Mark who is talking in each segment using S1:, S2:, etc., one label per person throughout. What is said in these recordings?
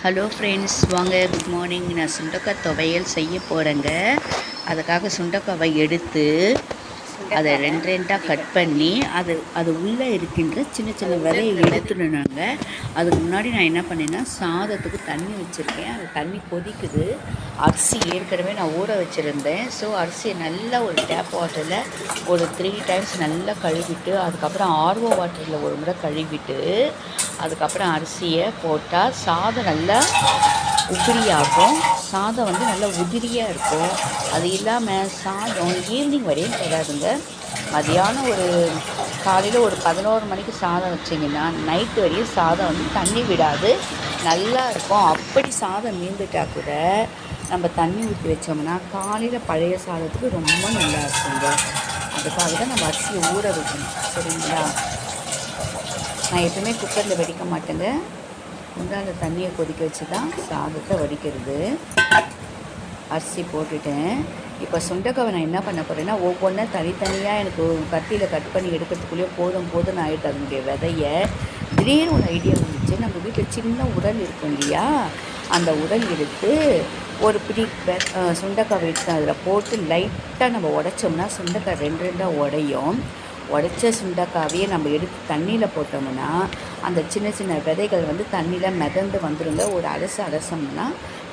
S1: Hello friends வாங்க good morning நான் சுண்டக்காய் துவையல் செய்ய போகிறேங்க அதுக்காக சுண்டக்காவை எடுத்து அதை ரெண்டு ரெண்டாக கட் பண்ணி அது அது உள்ளே இருக்கின்ற சின்ன சின்ன விதையை எடுத்துடணுங்க. அதுக்கு முன்னாடி நான் என்ன பண்ணேன்னா சாதத்துக்கு தண்ணி வச்சுருக்கேன். அந்த தண்ணி கொதிக்குது. அரிசி ஏற்கனவே நான் ஊற வச்சுருந்தேன். ஸோ அரிசியை நல்லா ஒரு டேப் வாட்டரில் ஒரு த்ரீ டைம்ஸ் நல்லா கழுவிட்டு அதுக்கப்புறம் ஆர்வோ வாட்டரில் ஒரு முறை கழுவிட்டு அதுக்கப்புறம் அரிசியை போட்டால் சாதம் நல்லா உதிரியாகும். சாதம் வந்து நல்லா உதிரியாக இருக்கும். அது இல்லாமல் சாதம் ஈவினிங் வரையும் தராதுங்க மதியானம் ஒரு காலையில் ஒரு பதினோரு மணிக்கு சாதம் வச்சிங்கன்னா நைட்டு வரையும் சாதம் வந்து தண்ணி விடாது. நல்லா இருக்கும். அப்படி சாதம் மீந்துட்டா கூட நம்ம தண்ணி ஊற்றி வச்சோம்னா காலையில் பழைய சாதத்துக்கு ரொம்ப நல்லா இருக்குங்க. அதுக்காக தான் நம்ம அரிசியை ஊற வைக்கணும். சரிங்களா? நான் எப்பவுமே குக்கரில் வெடிக்க மாட்டேங்க. குண்டான தண்ணியை கொதிக்க வச்சு தான் சாதத்தை வடிக்கிறது. அரிசி போட்டுட்டேன். இப்போ சுண்டக்காவை நான் என்ன பண்ண போகிறேன்னா ஒவ்வொன்றா தனித்தனியாக எனக்கு கத்தியில் கட் பண்ணி எடுக்கிறதுக்குள்ளேயே போதும் போதும் நான் ஆகிட்டு அதனுடைய விதையை திடீர்னு ஒரு ஐடியா வந்துச்சு. நம்ம வீட்டில் சின்ன உடல் இருக்கும் இல்லையா? அந்த உடல் எடுத்து ஒரு பிடி சுண்டக்காய் வச்சு எடுத்து அதில் போட்டு லைட்டாக நம்ம உடைச்சோம்னா சுண்டக்காய் ரெண்டு ரெண்டாக உடையும். உடைச்ச சுண்டக்காவையே நம்ம எடுத்து தண்ணியில் போட்டோம்னா அந்த சின்ன சின்ன விதைகள் வந்து தண்ணியில் மிதந்து வந்துடுங்க ஒரு அலசு அலசோம்னா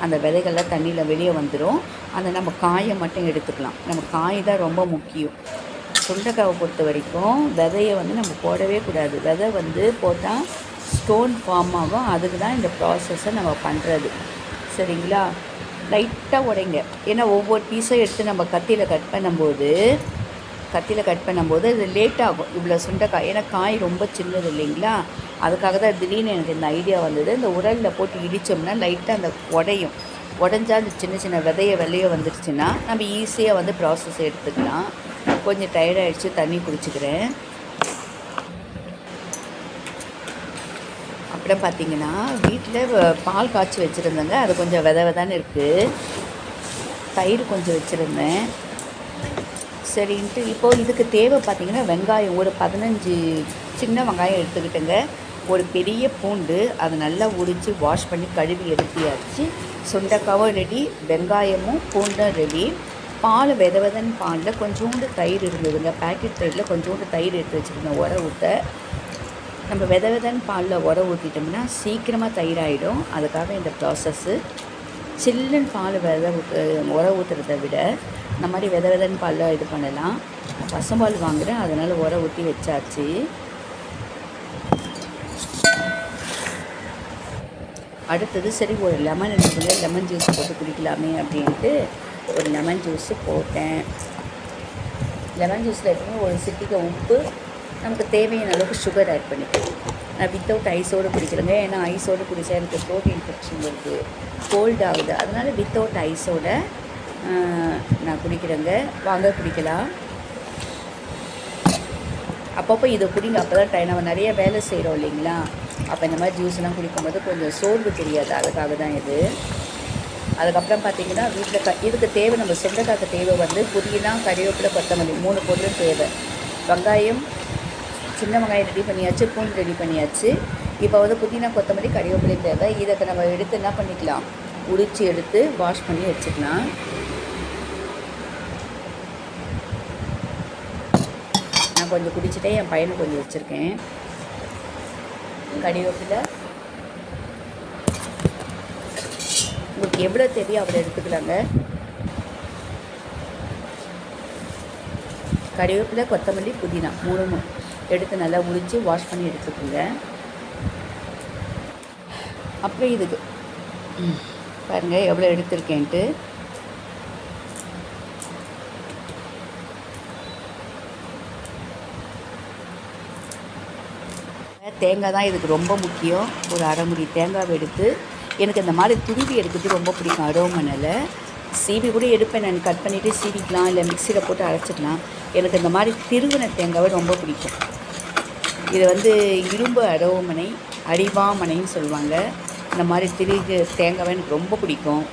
S1: அந்த விதைகள்லாம் தண்ணியில் வெளியே வந்துடும் அந்த நம்ம காயை மட்டும் எடுத்துக்கலாம். நம்ம காய் தான் ரொம்ப முக்கியம். சுண்டைக்காவை பொறுத்த வரைக்கும் விதையை வந்து நம்ம போடவே கூடாது. விதை வந்து போட்டால் ஸ்டோன் ஃபார்ம் ஆகும். அதுக்கு தான் இந்த ப்ராசஸை நம்ம பண்ணுறது சரிங்களா? லைட்டாக உடைங்க. ஏன்னா ஒவ்வொரு பீஸும் எடுத்து நம்ம கத்தியில் கட் பண்ணும்போது கத்தியில் கட் பண்ணும்போது அது லேட் ஆகும். இவ்வளோ சுண்டைக்காய் ஏன்னா காய் ரொம்ப சின்னது இல்லைங்களா? அதுக்காக தான் திடீர்னு எனக்கு இந்த ஐடியா வந்தது. இந்த உரலில் போட்டு இடித்தோம்னா லைட்டாக அந்த உடையும். உடஞ்சா அந்த சின்ன சின்ன விதைய வெளியே வந்துருச்சுன்னா நம்ம ஈஸியாக வந்து ப்ராசஸ் எடுத்துக்கலாம். கொஞ்சம் டயர்டாகிடுச்சு தண்ணி குடிச்சிக்கிறேன். அப்புறம் பார்த்தீங்கன்னா வீட்டில் பால் காய்ச்சி வச்சுருந்தேங்க. அது கொஞ்சம் வித விதான்னு இருக்குது தயிர் கொஞ்சம் வச்சுருந்தேன். சரின்ட்டு இப்போது இதுக்கு தேவை பார்த்திங்கன்னா வெங்காயம் ஒரு பதினஞ்சு சின்ன வெங்காயம் எடுத்துக்கிட்டேங்க. ஒரு பெரிய பூண்டு அதை நல்லா உரித்து வாஷ் பண்ணி கழுவி எடுத்தியாச்சு சுண்டக்காவும் ரெடி வெங்காயமும் பூண்டும் ரெடி பால் வித விதன் பாலில் கொஞ்சோண்டு தயிர் இருந்ததுங்க. பேக்கெட் தயிரில் கொஞ்சோண்டு தயிர் எடுத்து வச்சுருந்தேன் உர ஊற்ற நம்ம வித விதன் பாலில் உர ஊற்றிட்டோம்னா சீக்கிரமாக தயிராகிடும் அதுக்காக இந்த ப்ராசஸ்ஸு சில்லுன்னு பால் வித ஊற்று உர ஊற்றுறத விட இந்த மாதிரி வித விதன்னு பாலில் இது பண்ணலாம். பசும்பால் வாங்குகிறேன் அதனால் உர ஊற்றி வச்சாச்சு. அடுத்தது சரி ஒரு லெமன் எடுத்துங்க லெமன் ஜூஸ் போட்டு குடிக்கலாமே அப்படின்ட்டு ஒரு லெமன் ஜூஸு போட்டேன். லெமன் ஜூஸில் எப்பவுமே ஒரு சிட்டிக்கு உப்பு நமக்கு தேவையான அளவுக்கு சுகர் ஆட் பண்ணிக்கிறேன் நான் வித்தவுட் ஐஸோடு குடிக்கிறேங்க ஏன்னா ஐஸோடு குடித்தா எனக்கு த்ரோட் இன்ஃபெக்ஷன் வருது. கோல்ட் ஆகுது. அதனால் வித்தவுட் ஐஸோட நான் குடிக்கிறேங்க. வாங்க குடிக்கலாம். அப்பப்போ இதை குடிங்க. அப்போ தான் டைம் நம்ம நிறைய வேலை செய்கிறோம் இல்லைங்களா? அப்போ இந்த மாதிரி ஜூஸ்லாம் குடிக்கும்போது கொஞ்சம் சோர்வு தெரியாது. அதுக்காக தான் இது. அதுக்கப்புறம் பார்த்தீங்கன்னா வீட்டில் க இதுக்கு தேவை நம்ம சொந்தக்காக்கு தேவை வந்து புதினா கறிவேப்பிலை கொத்தமல்லி மூணு பொருளும் தேவை. வெங்காயம் சின்ன வெங்காயம் ரெடி பண்ணியாச்சு பூண்டு ரெடி பண்ணியாச்சு. இப்போ வந்து புதினா கொத்தமல்லி கறிவேப்பிலை தேவை. இதை நம்ம எடுத்து என்ன பண்ணிக்கலாம்? உரித்து எடுத்து வாஷ் பண்ணி வச்சுக்கலாம். நான் கொஞ்சம் குடிச்சிட்டே என் பையனுக்கு கொஞ்சம் வச்சுருக்கேன். கறிவேப்பிலை. உங்களுக்கு எவ்வளோ தேவையோ அவ்வளோ எடுத்துக்கலாங்க. கறிவேப்பிலை கொத்தமல்லி புதினா மூணும். எடுத்து நல்லா உரித்து வாஷ் பண்ணி எடுத்துக்கோங்க. அப்புறம் இதுக்கு. பாருங்கள் எவ்வளோ எடுத்திருக்கேன்ட்டு. தேங்காய் தான் இதுக்கு ரொம்ப முக்கியம். ஒரு அரை முடி தேங்காவை எடுத்து எனக்கு இந்த மாதிரி துருவி எடுக்கிறது ரொம்ப பிடிக்கும் அரோமனில் சீவி கூட எடுப்பேன் நான். கட் பண்ணிவிட்டு சீவிக்கலாம் இல்லை மிக்சியில் போட்டு அரைச்சிக்கலாம். எனக்கு இந்த மாதிரி திருவின தேங்காவை ரொம்ப பிடிக்கும். இது வந்து இரும்பு அரோமனை அடிவாமனைன்னு சொல்லுவாங்க. இந்த மாதிரி திருகு தேங்காவை எனக்கு ரொம்ப பிடிக்கும்.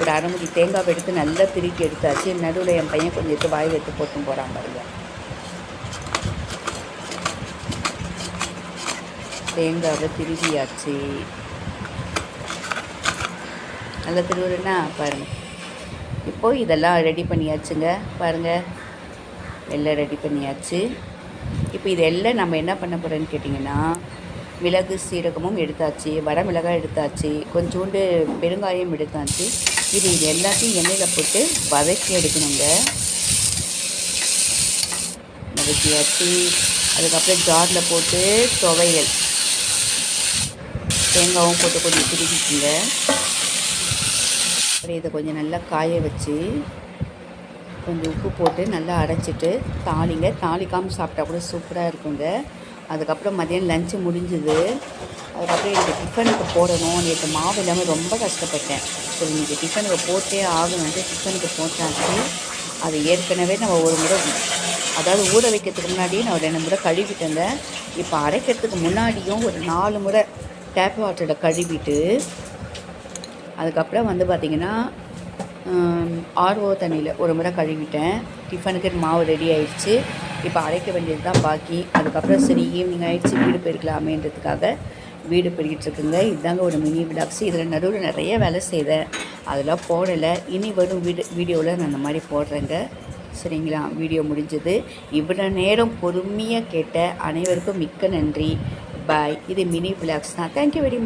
S1: ஒரு அரைமுடி தேங்காவை எடுத்து நல்லா திருக்கி எடுத்தாச்சு. நடுவில் என் பையன் கொஞ்சம் எடுத்து வாயில் எடுத்து போட்டும் போகிறான் பாருங்கள் தேங்காவை திருகியாச்சு நல்லா திருவுருன்னா பாருங்கள் இப்போது இதெல்லாம் ரெடி பண்ணியாச்சுங்க. பாருங்கள் எல்லாம் ரெடி பண்ணியாச்சு. இப்போ இதெல்லாம் நம்ம என்ன பண்ண போகிறோன்னு கேட்டிங்கன்னா மிளகு சீரகமும் எடுத்தாச்சு வரமிளகாய் எடுத்தாச்சு கொஞ்சோண்டு பெருங்காயம் எடுத்தாச்சு. இது இது எல்லாத்தையும் எண்ணெயில் போட்டு வதக்கி எடுக்கணுங்க. வதக்கியாச்சு. அதுக்கப்புறம் ஜாரில் போட்டு துவையல். தேங்காவும் போட்டு கொஞ்சம் திருப்பிக்குங்க அப்புறம் இதை கொஞ்சம் நல்லா காய வச்சு கொஞ்சம் உப்பு போட்டு நல்லா அரைச்சிட்டு தாளிங்க. தாளிக்காமல் சாப்பிட்டா கூட சூப்பராக இருக்குங்க. அதுக்கப்புறம் மதியம் லஞ்சு முடிஞ்சுது. அதுக்கப்புறம் எனக்கு டிஃபனுக்கு போடணும். நேற்று மாவு இல்லாமல் ரொம்ப கஷ்டப்பட்டேன். சரி இன்றைக்கி டிஃபனுக்கு போட்டே ஆகணுன்ட்டு டிஃபனுக்கு போட்டாச்சு. அது ஏற்கனவே நம்ம ஒரு முறை அதாவது ஊற வைக்கிறதுக்கு முன்னாடியே நான் ஒரு ரெண்டு முறை கழுவிட்டேங்க. இப்போ அரைக்கிறதுக்கு முன்னாடியும் ஒரு நாலு முறை டேப் வாட்டரில் கழுவிட்டு அதுக்கப்புறம் வந்து பார்த்திங்கன்னா ஆர்ஓ தண்ணியில் ஒரு முறை கழுவிட்டேன். டிஃபனுக்கு மாவு ரெடி ஆயிடுச்சு. இப்போ அரைக்க வேண்டியது தான் பாக்கி. அதுக்கப்புறம் சரி ஈவினிங் ஆகிடுச்சு வீடு பெருக்கலாமேன்றதுக்காக வீடு பெருகிட்டு இருக்குங்க. இதுதாங்க ஒரு மினி விடாக்ஸ் இதில் நடுவில் நிறைய வேலை செய்தேன். அதெல்லாம் போடலை. இனி வரும் வீடு வீடியோவில் நான் அந்த மாதிரி போடுறேங்க. சரிங்களா? வீடியோ முடிஞ்சது. இவ்வளோ நேரம் பொறுமையாக கேட்ட அனைவருக்கும் மிக்க நன்றி. பாய் இது மினி விளாக்ஸ் தான் தேங்க்யூ வெரி மச்